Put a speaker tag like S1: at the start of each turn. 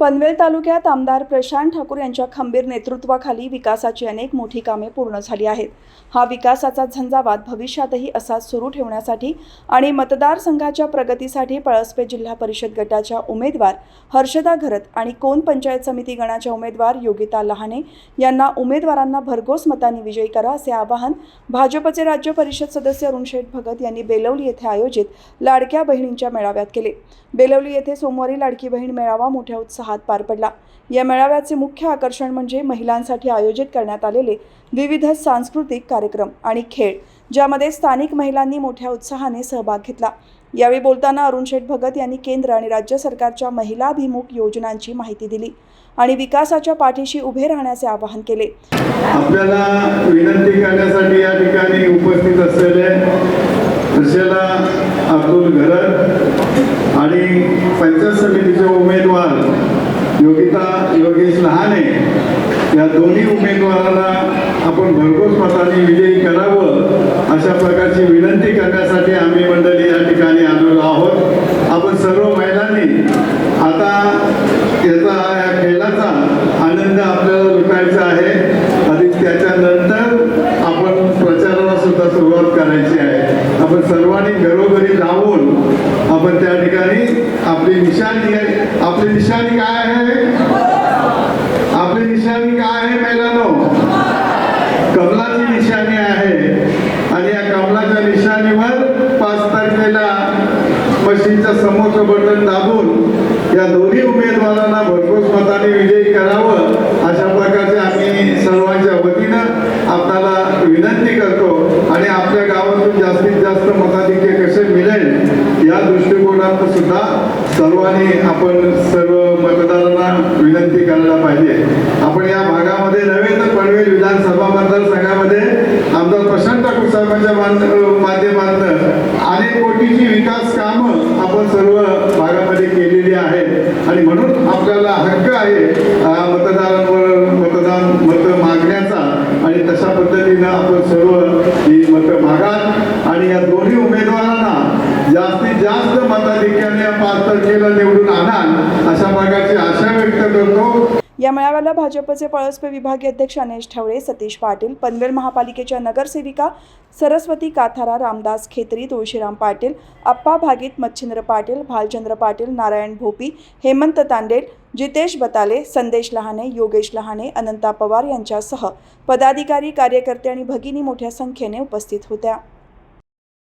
S1: पनवेल तालुक्यात आमदार प्रशांत ठाकूर यांच्या खंबीर नेतृत्वाखाली विकासाची अनेक मोठी कामे पूर्ण झाली आहेत. हा विकासाचा झंझावात भविष्यातही असाच सुरू ठेवण्यासाठी आणि मतदारसंघाच्या प्रगतीसाठी पळसपे जिल्हा परिषद गटाच्या उमेदवार हर्षदा घरत आणि कोण पंचायत समिती गणाच्या उमेदवार योगिता लहाने यांना उमेदवारांना भरघोस मतांनी विजयी करा असे आवाहन भाजपचे राज्य परिषद सदस्य अरुणशेठ भगत यांनी बेलवली येथे आयोजित लाडक्या बहिणींच्या मेळाव्यात केले. बेलवली येथे सोमवारी लाडकी बहीण मेळावा मोठ्या उत्साहात पार पडला. या मेळाव्याचे मुख्य आकर्षण म्हणजे महिलांसाठी आयोजित करण्यात आलेले विविध सांस्कृतिक कार्यक्रम आणि खेळ ज्यामध्ये स्थानिक महिलांनी मोठ्या उत्साहाने सहभाग घेतला. यावेळी बोलताना अरुण शेठ भगत यांनी केंद्र आणि राज्य सरकारच्या महिलाभिमुख योजनांची माहिती दिली आणि विकासाच्या पाठीशी उभे राहण्याचे आवाहन केले.
S2: आपल्याला विनंती करण्यासाठी या ठिकाणी उपस्थित असलेले रशेला अब्दुल घरत आणि पंचायत समितीचे उमेदवार योगिता योगेश लहाने या दोन्ही उमेदवारांना आपण भरघोस मताने विजयी करावं अशा प्रकारची विनंती करण्यासाठी आम्ही मंडळी या ठिकाणी आलेलो आहोत. आपण सर्व महिलांनी आता याचा या खेळाचा आनंद आपल्याला लुटायचा आहे आणि त्याच्यानंतर आपण प्रचाराला सुद्धा सुरुवात करायची आहे. आपण सर्वांनी घरोघरी जाऊन आपण त्या ठिकाणी आपली निशाणी आपली निशाणी काय? निशाणी काय आहे महिलांनो कमलाची निशाणी आहे. आणि या कमलाच्या निशाणीवर पाच तारखेला मशीनच्या समोरचं बटन दाबून या दोन्ही उमेदवारांना भरघोस मताने विजयी करावं अशा प्रकारचे आम्ही सर्वांच्या वतीनं आपल्याला विनंती करतो आणि आपल्या गावातून जास्तीत जास्त मताधिक्य कसे मिळेल या दृष्टिकोनातून सुद्धा सर्वांनी आपण सर्व मतदारांना विनंती करायला पाहिजे आपण या भागामध्ये नव्हे तर पनवेल विधानसभा मतदारसंघामध्ये आमदार प्रशांत ठाकूर साहेबांच्या माध्यमातून अनेक कोटीची विकास कामं आपण सर्व भागामध्ये केलेली आहेत. आणि म्हणून आपल्याला हक्क आहे मतदारांवर मतदान मत मागण्याचा. आणि तशा पद्धतीनं आपण सर्व ही मतं मागाल. आणि या दोन्ही उमेदवारांना जास्तीत जास्त मताधिक्याने या पाच तारखेला निवडून आणाल अशा प्रकारची आशा व्यक्त करतो.
S1: या मेळाव्याला भाजपचे पळसपे विभागीय अध्यक्ष अनेश ठवळे सतीश पाटील पनवेल महापालिकेच्या नगरसेविका सरस्वती काथारा रामदास खेत्री तुळशीराम पाटील अप्पा भागीत मच्छिंद्र पाटील भालचंद्र पाटील नारायण भोपी हेमंत तांडेल जितेश बताले संदेश लहाने योगेश लहाने अनंता पवार यांच्यासह पदाधिकारी कार्यकर्ते आणि भगिनी मोठ्या संख्येने उपस्थित होत्या.